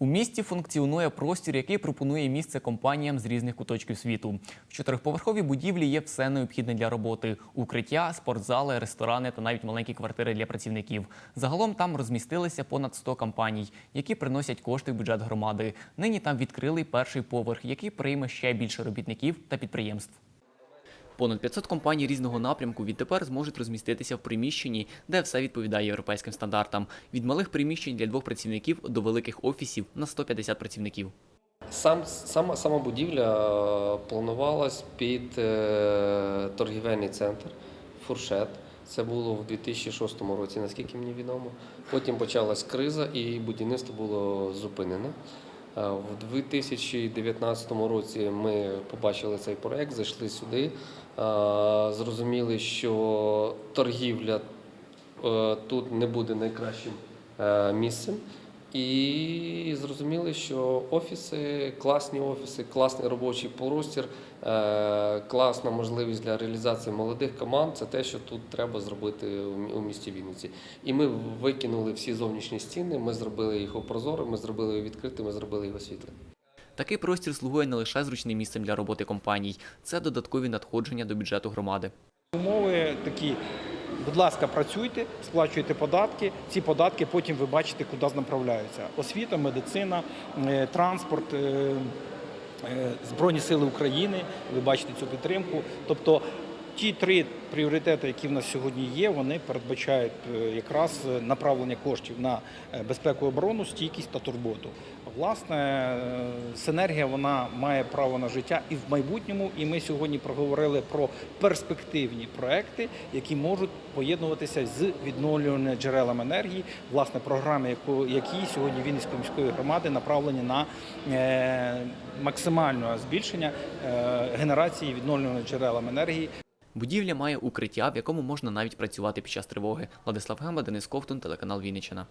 У місті функціонує простір, який пропонує місце компаніям з різних куточків світу. В чотирьохповерховій будівлі є все необхідне для роботи: укриття, спортзали, ресторани та навіть маленькі квартири для працівників. Загалом там розмістилися понад 100 компаній, які приносять кошти в бюджет громади. Нині там відкрили перший поверх, який прийме ще більше робітників та підприємств. Понад 500 компаній різного напрямку відтепер зможуть розміститися в приміщенні, де все відповідає європейським стандартам. Від малих приміщень для двох працівників до великих офісів на 150 працівників. Сам, сама, сама будівля е, планувалась під е, торгівельний центр Фуршет. Це було в 2006 році, наскільки мені відомо. Потім почалась криза і будівництво було зупинено. Е, В 2019 році ми побачили цей проект, зайшли сюди, е, зрозуміли, що торгівля е, тут не буде найкращим місцем. І зрозуміли, що офіси, класні офіси, класний робочий простір, е, класна можливість для реалізації молодих команд це те, що тут треба зробити у місті Вінниці. І ми викинули всі зовнішні стіни, ми зробили їх прозорими, ми зробили їх відкритими, зробили їх освітленими. Такий простір слугує не лише зручним місцем для роботи компаній, це додаткові надходження до бюджету громади. Умови такі. Будь ласка, працюйте, сплачуйте податки. Ці податки потім ви бачите, куди направляються. Освіта, медицина, е, транспорт, е, е, Збройні сили України. Ви бачите цю підтримку. Тобто ті три пріоритети, які в нас сьогодні є, вони передбачають е, якраз направлення коштів на е, безпеку оборону, стійкість та турботу. Власне, е, синергія вона має право на життя і в майбутньому. І ми сьогодні проговорили про перспективні проекти, які можуть поєднуватися з відновлюваними джерелами енергії. Власне, програми, яку- які сьогодні Вінницької міської громади направлені на е, максимальне збільшення е, генерації відновлюваних джерелами енергії. Будівля має укриття, в якому можна навіть працювати під час тривоги. Владислав Гемба, Денис Ковтун, телеканал Вінниччина.